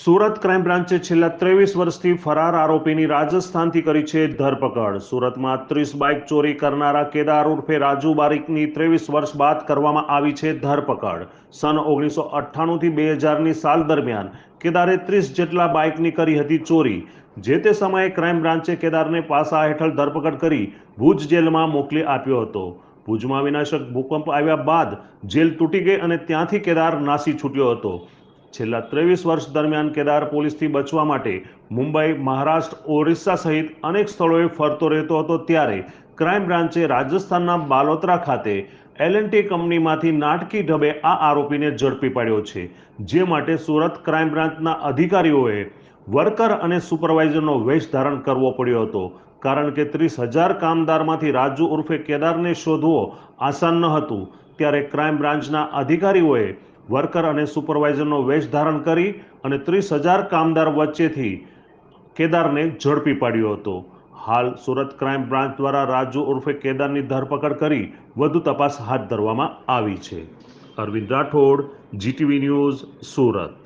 Surat crime બ્રાન્ચે છેલ્લા ત્રેવીસ વર્ષથી ફરાર આરોપીની રાજસ્થાનથી કરી છે ધરપકડ. સુરતમાં ત્રીસ બાઇક ચોરી કરનારા કેદાર ઉર્ફે રાજુ બારીકની ત્રેવીસ વર્ષ બાદ કરવામાં આવી છે ધરપકડ. સન ઓગણીસો અઠ્ઠાણુંથી બે હજારની સાલ દરમિયાન કેદારે ત્રીસ જેટલા બાઇકની કરી હતી ચોરી. જે તે સમયે ક્રાઇમ બ્રાન્ચે કેદારને પાસા હેઠળ ધરપકડ કરી ભુજ જેલમાં મોકલી આપ્યો હતો. ભુજમાં વિનાશક ભૂકંપ આવ્યા બાદ જેલ તૂટી ગઈ અને ત્યાંથી કેદાર નાસી છૂટ્યો હતો. છેલ્લા ત્રેવીસ વર્ષ દરમિયાન કેદાર પોલીસથી બચવા માટે મુંબઈ, મહારાષ્ટ્ર, ઓરિસ્સા સહિત અનેક સ્થળોએ ફરતો રહેતો હતો ત્યારે ક્રાઇમ બ્રાન્ચે રાજસ્થાનના બાલોત્રા ખાતે એલએનટી કંપનીમાંથી નાટકી ઢબે આ આરોપીને ઝડપી પાડ્યો છે, જે માટે સુરત ક્રાઇમ બ્રાન્ચના અધિકારીઓએ વર્કર અને સુપરવાઇઝરનો વેશ ધારણ કરવો પડ્યો હતો, કારણ કે ત્રીસ હજાર કામદારમાંથી રાજુ ઉર્ફે કેદારને શોધવો આસાન ન હતું, ત્યારે ક્રાઇમ બ્રાન્ચના અધિકારીઓએ વર્કર અને સુપરવાઇઝરનો વેશ ધારણ કરી અને ત્રીસ હજાર કામદાર વચ્ચેથી કેદારને ઝડપી પાડ્યો હતો. હાલ સુરત ક્રાઇમ બ્રાન્ચ દ્વારા રાજુ ઉર્ફે કેદારની ધરપકડ કરી વધુ તપાસ હાથ ધરવામાં આવી છે. Arvind Rathod, GTV news, Surat.